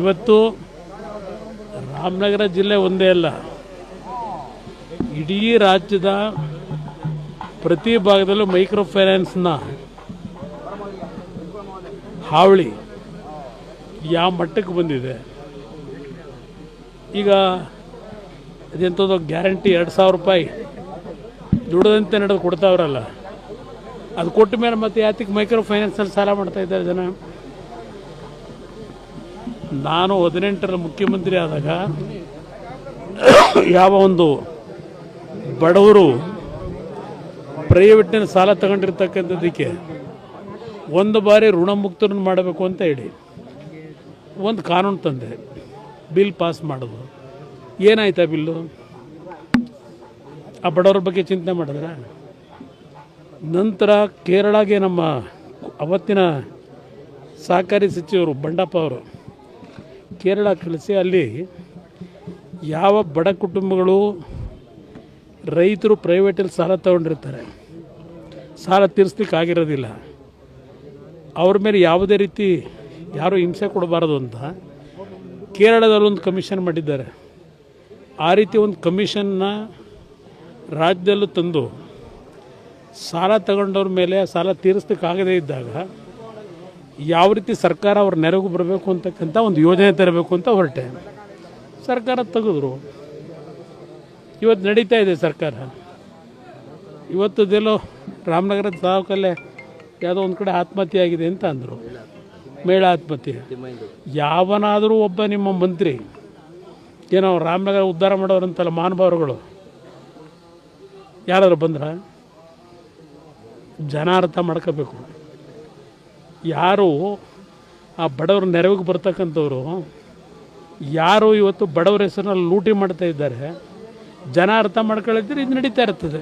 ಇವತ್ತು ರಾಮನಗರ ಜಿಲ್ಲೆ ಒಂದೇ ಅಲ್ಲ. ಇಡೀ ರಾಜ್ಯದ ಪ್ರತಿ ಭಾಗದಲ್ಲೂ ಮೈಕ್ರೋ ಫೈನಾನ್ಸ್ನ ಹಾವಳಿ ಯಾವ ಮಟ್ಟಕ್ಕೆ ಬಂದಿದೆ. ಈಗ ಅದೆಂಥದ್ದು ಗ್ಯಾರಂಟಿ ಎರಡು ಸಾವಿರ ರೂಪಾಯಿ ದುಡದಂತೆ ನಡೆದು ಕೊಡ್ತಾವ್ರಲ್ಲ. ಅದು ಕೊಟ್ಟ ಮೇಲೆ ಮತ್ತೆ ಯಾತಕ್ಕೆ ಮೈಕ್ರೋ ಫೈನಾನ್ಸಲ್ಲಿ ಸಾಲ ಮಾಡ್ತಾ ಇದ್ದಾರೆ ಜನ? ನಾನು ಹದಿನೆಂಟರ ಮುಖ್ಯಮಂತ್ರಿ ಆದಾಗ ಯಾವ ಒಂದು ಬಡವರು ಪ್ರೈವೇಟ್ನ ಸಾಲ ತಗೊಂಡಿರ್ತಕ್ಕಂಥದ್ದಕ್ಕೆ ಒಂದು ಬಾರಿ ಋಣಮುಕ್ತರನ್ನು ಮಾಡಬೇಕು ಅಂತ ಹೇಳಿ ಒಂದು ಕಾನೂನು ತಂದೆ ಬಿಲ್ ಪಾಸ್ ಮಾಡೋದು ಏನಾಯ್ತಾ ಬಿಲ್ಲು? ಆ ಬಡವರ ಬಗ್ಗೆ ಚಿಂತನೆ ಮಾಡಿದ್ರ? ನಂತರ ಕೇರಳಗೆ ನಮ್ಮ ಅವತ್ತಿನ ಸಹಕಾರಿ ಸಚಿವರು ಬಂಡಪ್ಪ ಅವರು ಕೇರಳ ಕಳಿಸಿ ಅಲ್ಲಿ ಯಾವ ಬಡ ಕುಟುಂಬಗಳು ರೈತರು ಪ್ರೈವೇಟಲ್ಲಿ ಸಾಲ ತಗೊಂಡಿರ್ತಾರೆ, ಸಾಲ ತೀರಿಸ್ಲಿಕ್ಕೆ ಆಗಿರೋದಿಲ್ಲ. ಅವ್ರ ಮೇಲೆ ಯಾವುದೇ ರೀತಿ ಯಾರು ಹಿಂಸೆ ಕೊಡಬಾರದು ಅಂತ ಕೇರಳದಲ್ಲೊಂದು ಕಮಿಷನ್ ಮಾಡಿದ್ದಾರೆ. ಆ ರೀತಿ ಒಂದು ಕಮಿಷನ್ನ ರಾಜ್ಯದಲ್ಲೂ ತಂದು ಸಾಲ ತಗೊಂಡವ್ರ ಮೇಲೆ ಸಾಲ ತೀರಿಸ್ಲಿಕ್ಕಾಗದೇ ಇದ್ದಾಗ ಯಾವ ರೀತಿ ಸರ್ಕಾರ ಅವ್ರ ನೆರವು ಬರಬೇಕು ಅಂತಕ್ಕಂಥ ಒಂದು ಯೋಜನೆ ತರಬೇಕು ಅಂತ ಹೊರಟೆ. ಸರ್ಕಾರ ತೆಗೆದ್ರು. ಇವತ್ತು ನಡೀತಾ ಇದೆ ಸರ್ಕಾರ. ಇವತ್ತದೆಲ್ಲೋ ರಾಮನಗರ ತಾಲೂಕಲ್ಲೇ ಯಾವುದೋ ಒಂದು ಕಡೆ ಆತ್ಮಹತ್ಯೆ ಆಗಿದೆ ಅಂತ ಅಂದರು. ಮಹಿಳಾ ಆತ್ಮಹತ್ಯೆ. ಯಾವನಾದರೂ ಒಬ್ಬ ನಿಮ್ಮ ಮಂತ್ರಿ, ಏನೋ ರಾಮನಗರ ಉದ್ಧಾರ ಮಾಡೋರಂತಲ್ಲ ಮಹಾನುಭಾವರುಗಳು, ಯಾರಾದರೂ ಬಂದ್ರ? ಜನ ಅರ್ಥ ಮಾಡ್ಕೋಬೇಕು. ಯಾರು ಆ ಬಡವ್ರ ನೆರವಿಗೆ ಬರ್ತಕ್ಕಂಥವ್ರು, ಯಾರು ಇವತ್ತು ಬಡವರ ಹೆಸರಿನಲ್ಲಿ ಲೂಟಿ ಮಾಡ್ತಾ ಇದ್ದಾರೆ, ಜನ ಅರ್ಥ ಮಾಡ್ಕೊಳ್ಳಿದ್ರೆ ಇದು ನಡೀತಾ ಇರ್ತದೆ.